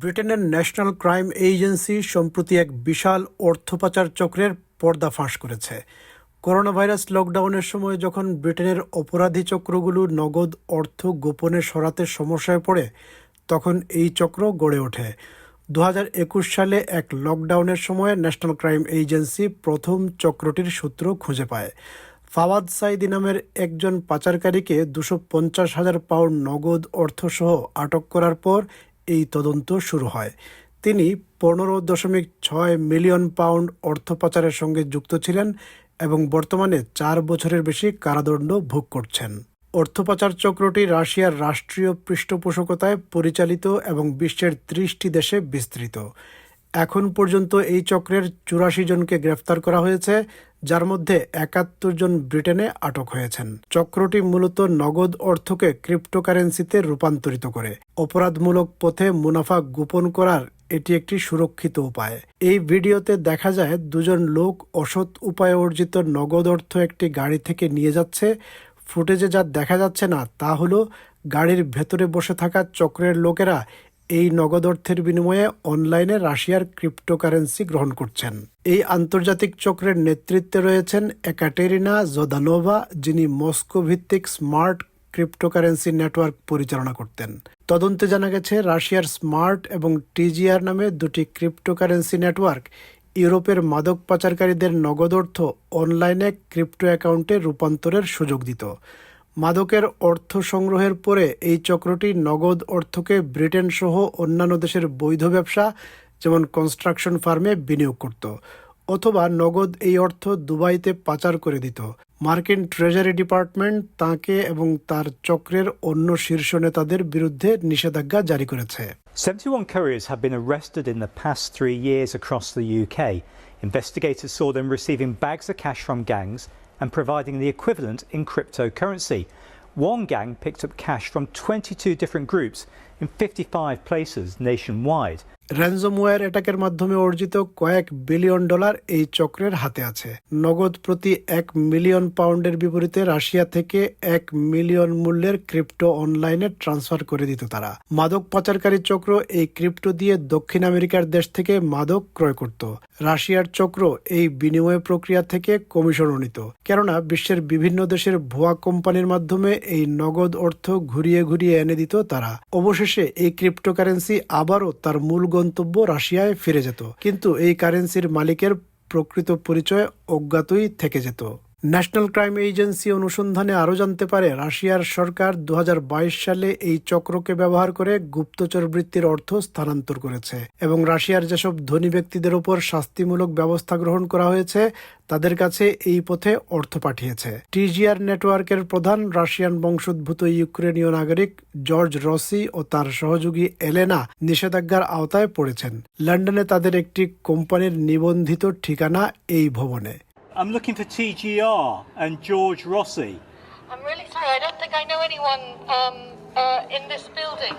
ব্রিটেনের national crime agency সম্প্রতি এক বিশাল অর্থ পাচার চক্রের পর্দা ফাঁস করেছে। করোনা ভাইরাস লকডাউনের সময় যখন ব্রিটেনের অপরাধী চক্রগুলো নগদ অর্থ গোপনে সরাতে সমস্যায় পড়ে, তখন এই চক্র গড়ে ওঠে। দু সালে এক লকডাউনের সময় ন্যাশনাল ক্রাইম এজেন্সি প্রথম চক্রটির সূত্র খুঁজে পায়। ফাওয়াদ সাইদি নামের একজন পাচারকারীকে দুশো পঞ্চাশ হাজার পাউন্ড নগদ অর্থসহ আটক করার পর এই তদন্ত শুরু হয়। তিনি পনেরো দশমিক ছয় মিলিয়ন পাউন্ড অর্থ পাচারের সঙ্গে যুক্ত ছিলেন এবং বর্তমানে চার বছরের বেশি কারাদণ্ড ভোগ করছেন। অর্থ পাচার চক্রটি রাশিয়ার রাষ্ট্রীয় পৃষ্ঠপোষকতায় পরিচালিত এবং বিশ্বের ত্রিশটি দেশে বিস্তৃত। এখন পর্যন্ত এই চক্রের চুরাশি জনকে গ্রেফতার করা হয়েছে, যার মধ্যে একাত্তর জন ব্রিটেনে আটক হয়েছেন। চক্রটি মূলত নগদ অর্থকে ক্রিপ্টোকারেন্সিতে রূপান্তরিত করে। অপরাধমূলক পথে মুনাফা গোপন করার এটি একটি সুরক্ষিত উপায়। এই ভিডিওতে দেখা যায়, দুজন লোক অসৎ উপায়ে অর্জিত নগদ অর্থ একটি গাড়ি থেকে নিয়ে যাচ্ছে। ফুটেজে যা দেখা যাচ্ছে না, তা হলো গাড়ির ভেতরে বসে থাকা চক্রের লোকেরা এই নগদ অর্থের বিনিময়ে অনলাইনে রাশিয়ার ক্রিপ্টোকারেন্সি গ্রহণ করছেন। এই আন্তর্জাতিক চক্রের নেতৃত্বে রয়েছেন একাটেরিনা জোদানোভা, যিনি মস্কো ভিত্তিক স্মার্ট ক্রিপ্টোকারেন্সি নেটওয়ার্ক পরিচালনা করতেন। তদন্তে জানা গেছে, রাশিয়ার স্মার্ট এবং টিজিআর নামে দুটি ক্রিপ্টোকারেন্সি নেটওয়ার্ক ইউরোপের মাদক পাচারকারীদের নগদ অর্থ অনলাইনে ক্রিপ্টো অ্যাকাউন্টে রূপান্তরের সুযোগ দিত। মাদকের অর্থ সংগ্রহের পরে এই চক্রটি নগদ অর্থকে ব্রিটেন সহ অন্যান্য দেশের বৈধ ব্যবসা, যেমন কনস্ট্রাকশন ফার্মে বিনিয়োগ করত, অথবা নগদ এই অর্থ দুবাইতে পাচার করে দিত মার্কিন ট্রেজারি ডিপার্টমেন্ট তাকে এবং তার চক্রের অন্য শীর্ষ নেতাদের বিরুদ্ধে নিষেধাজ্ঞা জারি করেছে 71 couriers have been arrested in the past three. Investigators saw them receiving bags of cash from gangs and providing the equivalent in cryptocurrency. One gang picked up cash from 22 different groups in 55 places nationwide. র্যানজমওয়্যার অ্যাটাকের মাধ্যমে অর্জিত কয়েক billion dollar এই চক্রের হাতে আছে। নগদ প্রতি এক মিলিয়ন পাউন্ডের বিপরীতে রাশিয়া থেকে এক মিলিয়ন মূল্যের ক্রিপ্টো অনলাইনে ট্রান্সফার করে দিত তারা। মাদক পাচারকারী চক্র এই ক্রিপ্টো দিয়ে দক্ষিণ আমেরিকার দেশ থেকে মাদক ক্রয় করত। রাশিয়ার চক্র এই বিনিময় প্রক্রিয়া থেকে কমিশনও নিত। কেননা, বিশ্বের বিভিন্ন দেশের ভুয়া কোম্পানির মাধ্যমে এই নগদ অর্থ ঘুরিয়ে ঘুরিয়ে এনে দিত তারা। অবশেষে এই ক্রিপ্টোকারেন্সি আবারও তার মূল গন্তব্য রাশিয়ায় ফিরে যেত। কিন্তু এই কারেন্সির মালিকের প্রকৃত পরিচয় অজ্ঞাতই থেকে যেত। ন্যাশনাল ক্রাইম এজেন্সি অনুসন্ধানে আরও জানতে পারে, রাশিয়ার সরকার দু হাজার বাইশ সালে এই চক্রকে ব্যবহার করে গুপ্তচর বৃত্তির অর্থ স্থানান্তর করেছে এবং রাশিয়ার যেসব ধনী ব্যক্তিদের ওপর শাস্তিমূলক ব্যবস্থা গ্রহণ করা হয়েছে, তাদের কাছে এই পথে অর্থ পাঠিয়েছে। টিজিআর নেটওয়ার্কের প্রধান রাশিয়ান বংশোদ্ভূত ইউক্রেনীয় নাগরিক জর্জ রসি ও তার সহযোগী এলেনা নিষেধাজ্ঞার আওতায় পড়েছেন। লন্ডনে তাদের একটি কোম্পানির নিবন্ধিত ঠিকানা এই ভবনে। I'm looking for TGR and George Rossi. I'm really sorry. I don't think I know anyone um, uh, in this building.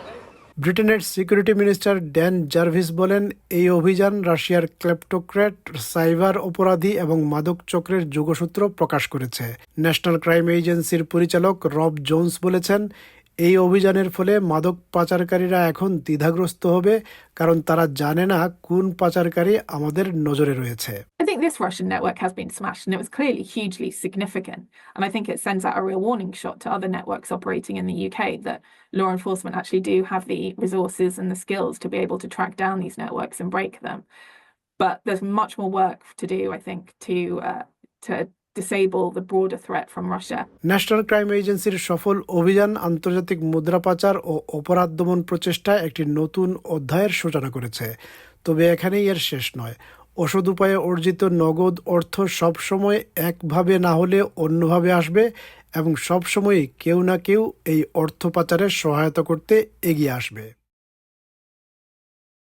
ব্রিটেনের সিকিউরিটি মিনিস্টার ড্যান জার্ভিস বলেন এই অভিযান রাশিয়ার ক্লেপ্টোক্র্যাট সাইবার অপরাধী এবং মাদক চক্রের যোগসূত্র প্রকাশ করেছে ন্যাশনাল ক্রাইম এজেন্সির পরিচালক রব জোন্স বলেছেন এই অভিযানের ফলে মাদক পাচারকারীরা এখন দ্বিধাগ্রস্ত হবে কারণ তারা জানে না কোন পাচারকারী আমাদের নজরে রয়েছে I think this Russian network has been smashed, and it was clearly hugely significant. And I think it sends out a real warning shot to other networks operating in the UK that law enforcement actually do have the resources and the skills to be able to track down these networks and break them. But there's much more work to do, I think, to uh, to disable the broader threat from Russia. National crime এজেন্সির সফল অভিযান, আন্তর্জাতিক মুদ্রা পাচার ও অপরাধ দমন প্রচেষ্টায় একটি নতুন অধ্যায়ের সূচনা করেছে। তবে এখানেই এর শেষ নয়। ওষুধ উপায়ে অর্জিত নগদ অর্থ সবসময় একভাবে না হলে অন্যভাবে আসবে এবং সবসময়ই কেউ না কেউ এই অর্থ পাচারের সহায়তা করতে এগিয়ে আসবে।